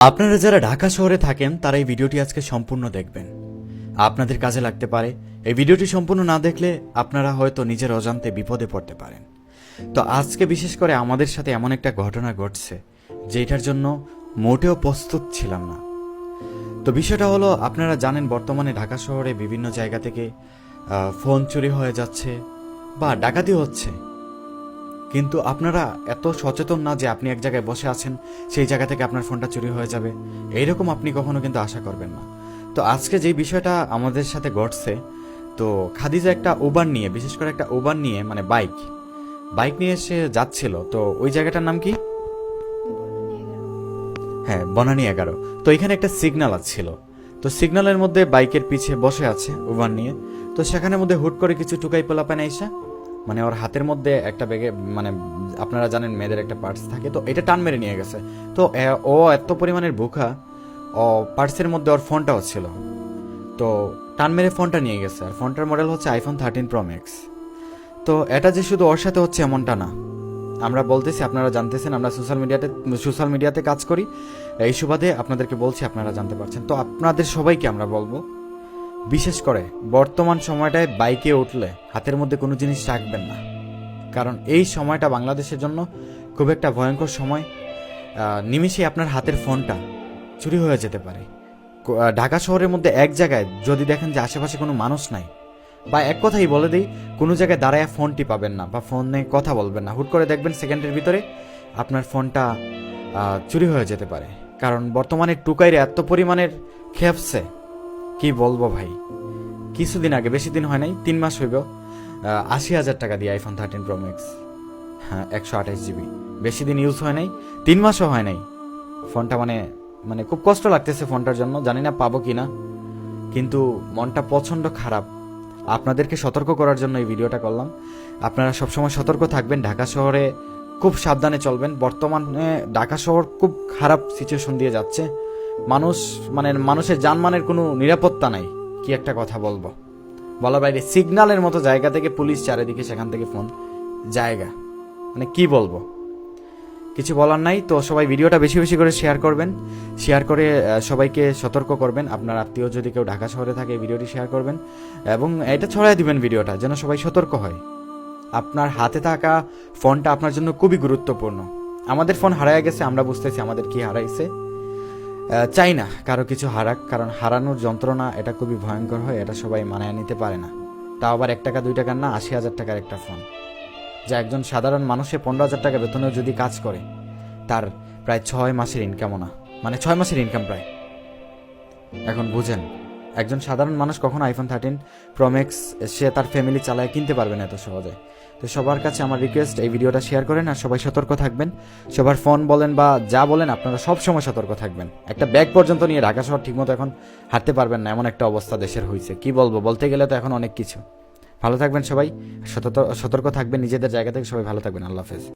আপনারা যারা ঢাকা শহরে থাকেন, তারা এই ভিডিওটি আজকে সম্পূর্ণ দেখবেন। আপনাদের কাজে লাগতে পারে। এই ভিডিওটি সম্পূর্ণ না দেখলে আপনারা হয়তো নিজের অজান্তে বিপদে পড়তে পারেন। তো আজকে বিশেষ করে আমাদের সাথে এমন একটা ঘটনা ঘটছে যেটার জন্য মোটেও প্রস্তুত ছিলাম না। তো বিষয়টা হলো, আপনারা জানেন বর্তমানে ঢাকা শহরে বিভিন্ন জায়গা থেকে ফোন চুরি হয়ে যাচ্ছে বা ডাকাতি হচ্ছে। কিন্তু আপনারা এত সচেতন না যে আপনি এক জায়গায় বসে আছেন, সেই জায়গা থেকে আপনার ফোনটা চুরি হয়ে যাবে। এইরকম আপনি কখনো কিন্তু আশা করবেন না। তো আজকে যেই বিষয়টা আমাদের সাথে ঘটছে, তো খাদিজা একটা ওবার নিয়ে, বিশেষ করে একটা ওবার নিয়ে মানে বাইক বাইক নিয়ে সে যাচ্ছিল। তো ওই জায়গাটার নাম কি? হ্যাঁ বনানী এগারো। তো এখানে একটা সিগনাল ছিল তো সিগনালের মধ্যে বাইকের পিছে বসে আছে ওভার নিয়ে। তো সেখানের মধ্যে হুট করে কিছু টুকাই পোলাপান আইসা মানে ওর হাতের মধ্যে একটা ব্যাগে মানে আপনারা জানেন মেয়েদের একটা পার্স থাকে, তো এটা টান মেরে নিয়ে গেছে। তো ও এত পরিমাণের বোকা, ও পার্সের মধ্যে ওর ফোনটাও ছিল। তো টান মেরে ফোনটা নিয়ে গেছে, আর ফোনটার মডেল হচ্ছে আইফোন থার্টিন প্রো ম্যাক্স তো এটা যে শুধু ওর সাথে হচ্ছে এমনটা না। আমরা বলতেছি, আপনারা জানতেছেন, আমরা সোশ্যাল মিডিয়াতে সোশ্যাল মিডিয়াতে কাজ করি। এই সুবাদে আপনাদেরকে বলছি, আপনারা জানতে পারছেন। তো আপনাদের সবাইকে আমরা বলব বিশেষ করে বর্তমান সময়টায় বাইকে উঠলে হাতের মধ্যে কোনো জিনিস রাখবেন না। কারণ এই সময়টা বাংলাদেশের জন্য খুব একটা ভয়ঙ্কর সময়। আহ, নিমিষেই আপনার হাতের ফোনটা চুরি হয়ে যেতে পারে। ঢাকা শহরের মধ্যে এক জায়গায় যদি দেখেন যে আশেপাশে কোনো মানুষ নাই বা এক কথাই বলে দিই কোনো জায়গায় দাঁড়ায় ফোনটি পাবেন না বা ফোনে কথা বলবেন না। হুট করে দেখবেন সেকেন্ডের ভিতরে আপনার ফোনটা চুরি হয়ে যেতে পারে। কারণ বর্তমানে টুকাইরে এত পরিমাণের খেপছে কি বলব ভাই? কিছুদিন আগে, বেশি দিন হয় নাই, তিন মাস হইব। আশি হাজার টাকা দিয়ে আইফোন থার্টিন প্রো ম্যাক্স হ্যাঁ একশো আঠাশ জিবি। বেশি দিন ইউজ হয় নাই, তিন মাসও হয় নাই। ফোনটা মানে মানে খুব কষ্ট লাগতেছে ফোনটার জন্য, জানি না পাবো কি না কিন্তু মনটা প্রচণ্ড খারাপ। আপনাদেরকে সতর্ক করার জন্য এই ভিডিওটা করলাম। আপনারা সবসময় সতর্ক থাকবেন, ঢাকা শহরে খুব সাবধানে চলবেন। বর্তমানে ঢাকা শহর খুব খারাপ সিচুয়েশন দিয়ে যাচ্ছে। মানুষ মানে মানুষের জানমানের কোনো নিরাপত্তা নাই। কি একটা কথা বলব? বলা বাইরে সিগন্যালের মতো জায়গা থেকে পুলিশ চারিদিকে সেখান থেকে ফোন, জায়গা। মানে কি বলব? কিছু বলার নাই, তো সবাই ভিডিওটা বেশি বেশি করে শেয়ার করবেন। শেয়ার করে সবাইকে সতর্ক করবেন। আপনার আত্মীয় যদি কেউ ঢাকা শহরে থাকে ভিডিওটি শেয়ার করবেন। এবং এটা ছড়াই দিবেন ভিডিওটা, যেন সবাই সতর্ক হয়। আপনার হাতে থাকা ফোনটা আপনার জন্য খুবই গুরুত্বপূর্ণ। আমাদের ফোন হারায় গেছে, আমরা বুঝতেছি আমাদের কি হারাইছে। চাই না, কারও কিছু হারাক, কারণ হারানোর যন্ত্রণা এটা খুবই ভয়ঙ্কর হয়, এটা সবাই মানায় নিতে পারে না। তা আবার এক টাকা, দুই টাকার না, আশি হাজার টাকার একটা ফোন যা একজন সাধারণ মানুষে পনেরো হাজার টাকা বেতনেও যদি কাজ করে, তার প্রায় ছয় মাসের ইনকামও না। মানে ছয় মাসের ইনকাম প্রায়। এখন বুঝেন একজন সাধারণ মানুষ কখনো আইফোন থার্টিন প্রোম্যাক্স সে তার ফ্যামিলি চালায়, কিনতে পারবে না এত সহজে। তো সবার কাছে আমার রিকোয়েস্ট এই ভিডিওটা শেয়ার করেন আর সবাই সতর্ক থাকবেন। সবার ফোন বলেন বা যা বলেন, আপনারা সব সময় সতর্ক থাকবেন। একটা ব্যাগ পর্যন্ত নিয়ে ঢাকা শহর ঠিকমতো এখন হাঁটতে পারবেন না, এমন একটা অবস্থা দেশের হয়েছে কি বলব, বলতে গেলে তো এখন অনেক কিছু। ভালো থাকবেন সবাই সতর্ক থাকবেন, নিজেদের জায়গা থেকে সবাই ভালো থাকবেন। আল্লাহ হাফেজ।